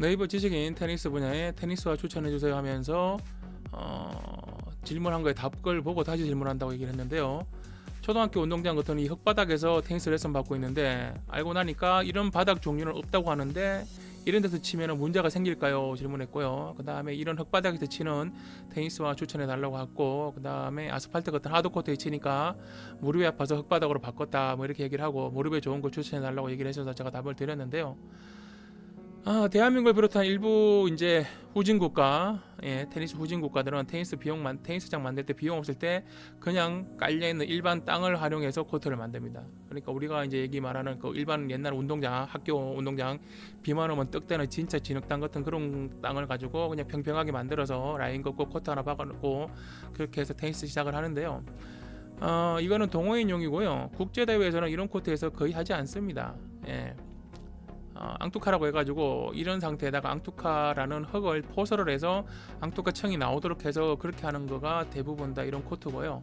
네이버 지식인 테니스 분야의 테니스와 추천해주세요 하면서 어, 질문한 거에 답글 보고 다시 질문한다고 얘기를 했는데요. 초등학교 운동장 같은 이 흙바닥에서 테니스 레슨 받고 있는데 알고 나니까 이런 바닥 종류는 없다고 하는데 이런 데서 치면 문제가 생길까요? 질문했고요. 그 다음에 이런 흙바닥에서 치는 테니스와 추천해 달라고 했고 그 다음에 아스팔트 같은 하드코트에 치니까 무릎이 아파서 흙바닥으로 바꿨다 뭐 이렇게 얘기를 하고 무릎에 좋은 걸 추천해 달라고 얘기를 해서 제가 답을 드렸는데요. 아, 대한민국을 비롯한 일부 이제 후진 국가, 예, 테니스 후진 국가들은 테니스 비용만 테니스장 만들 때 비용 없을 때 그냥 깔려 있는 일반 땅을 활용해서 코트를 만듭니다. 그러니까 우리가 이제 얘기 말하는 그 일반 옛날 운동장, 학교 운동장 비만 오면 떡대는 진짜 진흙땅 같은 그런 땅을 가지고 그냥 평평하게 만들어서 라인 걷고 코트 하나 박아놓고 그렇게 해서 테니스 시작을 하는데요. 어, 이거는 동호인용이고요. 국제 대회에서는 이런 코트에서 거의 하지 않습니다. 예. 어, 앙투카라고 해가지고 이런 상태에다가 앙투카라는 흙을 포설을 해서 앙투카 청이 나오도록 해서 그렇게 하는 거가 대부분 다 이런 코트고요.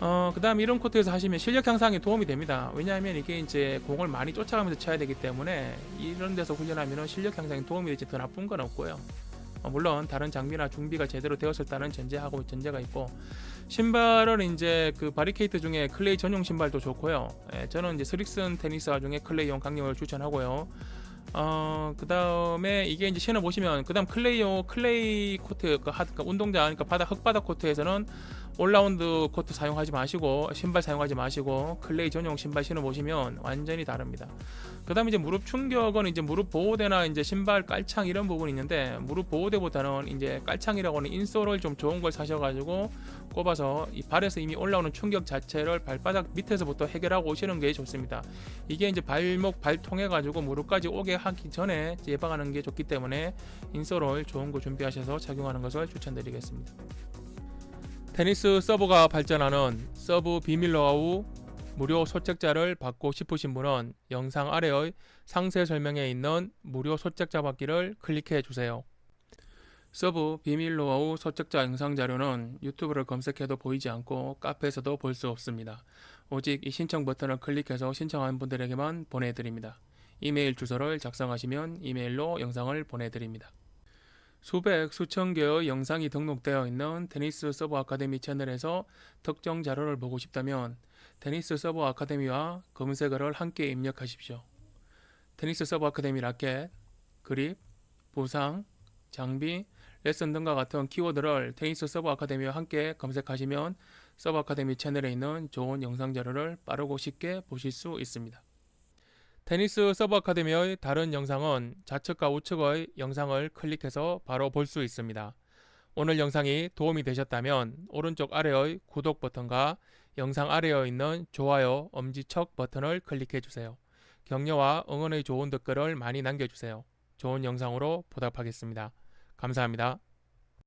어, 그 다음 이런 코트에서 하시면 실력 향상에 도움이 됩니다. 왜냐하면 이게 이제 공을 많이 쫓아가면서 쳐야 되기 때문에 이런 데서 훈련하면 실력 향상에 도움이 되지 더 나쁜 건 없고요. 어, 물론 다른 장비나 준비가 제대로 되었을 때는 전제하고 전제가 있고 신발은 이제 그 바리케이트 중에 클레이 전용 신발도 좋고요. 예, 저는 이제 스릭슨 테니스화 중에 클레이용 강력을 추천하고요. 어, 그 다음에 이게 이제 신어 보시면, 그 다음 클레이용, 클레이 코트, 그 하, 그 운동장, 그러니까 바닥, 흙바닥 코트에서는 올라운드 코트 사용하지 마시고, 신발 사용하지 마시고, 클레이 전용 신발 신어 보시면 완전히 다릅니다. 그 다음에 이제 무릎 충격은 이제 무릎 보호대나 이제 신발 깔창 이런 부분이 있는데, 무릎 보호대보다는 이제 깔창이라고 하는 인솔을 좀 좋은 걸 사셔가지고, 꼽아서 이 발에서 이미 올라오는 충격 자체를 발바닥 밑에서부터 해결하고 오시는 게 좋습니다. 이게 이제 발목 발 통해 가지고 무릎까지 오게 하기 전에 예방하는 게 좋기 때문에 인솔을 좋은 거 준비하셔서 착용하는 것을 추천드리겠습니다. 테니스 서브가 발전하는 서브 비밀 노하우 무료 소책자를 받고 싶으신 분은 영상 아래의 상세 설명에 있는 무료 소책자 받기를 클릭해 주세요. 서브 비밀 노하우 소책자 영상 자료는 유튜브를 검색해도 보이지 않고 카페에서도 볼 수 없습니다. 오직 이 신청 버튼을 클릭해서 신청한 분들에게만 보내드립니다. 이메일 주소를 작성하시면 이메일로 영상을 보내드립니다. 수백, 수천 개의 영상이 등록되어 있는 테니스 서브 아카데미 채널에서 특정 자료를 보고 싶다면 테니스 서브 아카데미와 검색어를 함께 입력하십시오. 테니스 서브 아카데미 라켓, 그립, 보상, 장비, 레슨 등과 같은 키워드를 테니스 서브 아카데미와 함께 검색하시면 서브 아카데미 채널에 있는 좋은 영상 자료를 빠르고 쉽게 보실 수 있습니다. 테니스 서브 아카데미의 다른 영상은 좌측과 우측의 영상을 클릭해서 바로 볼 수 있습니다. 오늘 영상이 도움이 되셨다면 오른쪽 아래의 구독 버튼과 영상 아래에 있는 좋아요, 엄지척 버튼을 클릭해 주세요. 격려와 응원의 좋은 댓글을 많이 남겨주세요. 좋은 영상으로 보답하겠습니다. 감사합니다.